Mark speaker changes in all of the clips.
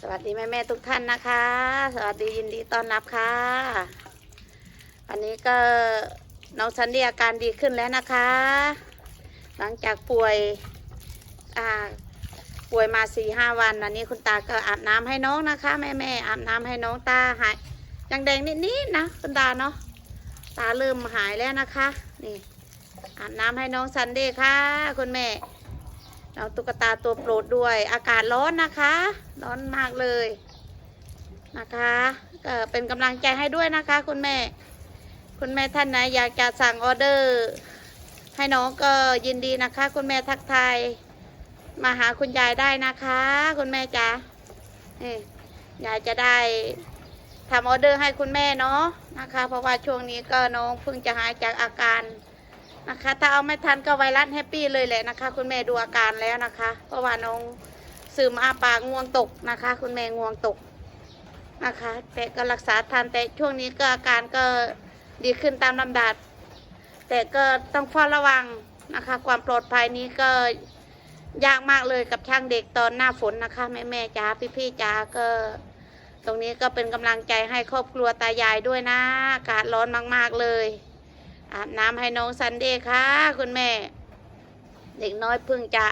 Speaker 1: สวัสดีแม่แม่ทุกท่านนะคะ สวัสดียินดีต้อนรับค่ะ วันนี้ก็น้องซันดีอาการดีขึ้นแล้วนะคะ หลังจากป่วยอ่าป่วยมาสี่ห้าวันวันนี้คุณตาก็อาบน้ำให้น้องนะคะ แม่แม่อาบน้ำให้น้องตาหายยังแดงนิดๆนะคุณตาเนาะตาเริ่มหายแล้วนะคะ นี่อาบน้ำให้น้องซันดี้ค่ะ คุณแม่ น้องตุ๊กตาตัวโปรดด้วย อากาศร้อนนะคะ ร้อนมากเลยนะคะก็เป็นกำลังใจให้ด้วยนะคะ คุณแม่ คุณแม่ท่านไหนอยากจะสั่งออเดอร์ ให้น้องก็ยินดีนะคะ คุณแม่ทักทายมาหาคุณยายได้นะคะ คุณแม่จ๋านี่ยายจะได้ทำออเดอร์ให้คุณแม่เนาะนะคะ เพราะว่าช่วงนี้ก็น้องเพิ่งจะหายจากอาการ นะคะ ถ้าเอาไม่ทันก็ไวรัสแฮปปี้เลยแหละนะคะ คุณแม่ดูอาการแล้วนะคะ เพราะว่าน้องซึมอาปากงวงตกนะคะ คุณแม่งวงตกนะคะ แต่ก็รักษาทันแต่ช่วงนี้ก็อาการก็ดีขึ้นตามลำดับแต่ก็ต้องเฝ้าระวังนะคะ ความปลอดภัยนี้ก็ยากมากเลยกับช่างเด็กตอนหน้าฝนนะคะ แม่แม่จ๋าพี่พี่จ๋าก็ ตรงนี้ก็เป็นกำลังใจให้ครอบครัวตายายด้วยนะ อากาศร้อนมาก ๆ เลย อาบน้ำให้น้องซันเดย์ค่ะ คุณแม่ เด็กน้อยเพิ่งจะ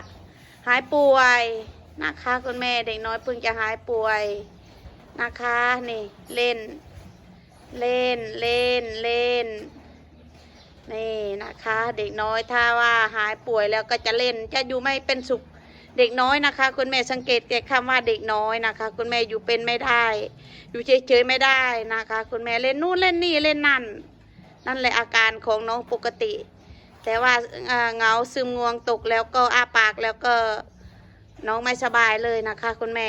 Speaker 1: หายป่วยนะคะ คุณแม่เด็กน้อยเพิ่งจะหายป่วยนะคะนี่เล่น เล่นเล่นเล่นนี่นะคะ เด็กน้อยถ้าว่าหายป่วยแล้วก็จะเล่น จะอยู่ไม่เป็นสุขเด็กน้อยนะคะ คุณแม่สังเกตแต่คำว่าเด็กน้อยนะคะ คุณแม่อยู่เป็นไม่ได้ อยู่เฉยๆไม่ได้นะคะ คุณแม่เล่นนู่นเล่นนี่เล่นนั่น นั่นแหละอาการของน้องปกติ แต่ว่าเงาซึมงวงตกแล้วก็อ้าปากแล้วก็น้องไม่สบายเลยนะคะ คุณแม่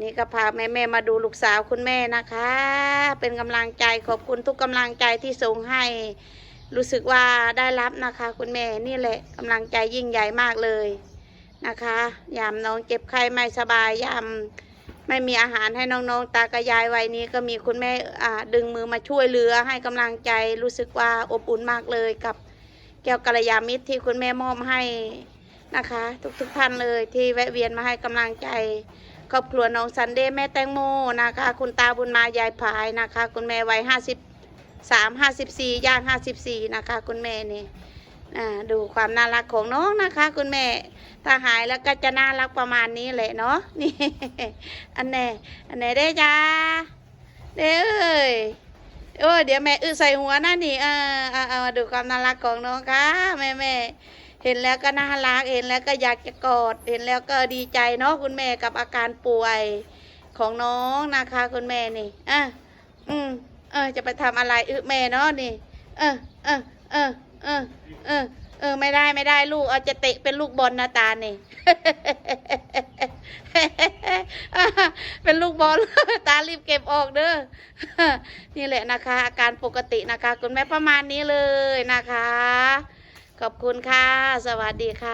Speaker 1: นี่ก็พาแม่แม่มาดูลูกสาวคุณแม่นะคะ เป็นกำลังใจขอบคุณทุกกำลังใจที่ส่งให้ รู้สึกว่าได้รับนะคะ คุณแม่นี่แหละกำลังใจยิ่งใหญ่มากเลยนะคะยามน้องเจ็บไข้ไม่สบายยาม ไม่มีอาหารให้น้องๆ ตากระยายวัยนี้ก็มีคุณแม่ดึงมือมาช่วยเหลือให้กำลังใจรู้สึกว่าอบอุ่นมากเลยกับแก้วกัลยามิตรที่คุณแม่มอบให้นะคะ ทุกๆท่านเลยที่แวะเวียนมาให้กำลังใจครอบครัวน้องซันเดย์แม่แตงโมนะคะ คุณตาบุญมายายผายนะคะ คุณแม่วัยห้าสิบสามห้าสิบสี่ย่างห้าสิบสี่นะคะ คุณแม่นี่ ดูความน่ารักของน้องนะคะ คุณแม่ถ้าหายแล้วก็จะน่ารักประมาณนี้แหละเนาะนี่อันแน่อันไหนได้จ้าเด้อเอ้ยโอ้ยเดี๋ยวแม่อึใส่หัวนะนี่เออเอาเอมาดูความน่ารักของน้องค่ะแม่แม่เห็นแล้วก็น่ารักเห็นแล้วก็อยากจะกอดเห็นแล้วก็ดีใจเนาะคุณแม่กับอาการป่วยของน้องนะคะ คุณแม่นี่อะอืมเออจะไปทำอะไรอึแม่เนาะนี่ เออเออ ได้ไม่ได้ลูกเอาจะเตะเป็นลูกบอลนะตาเนี่ยเป็นลูกบอลตารีบเก็บออกเด้อนี่แหละนะคะ อาการปกตินะคะ คุณแม่ประมาณนี้เลยนะคะ ขอบคุณค่ะ สวัสดีค่ะ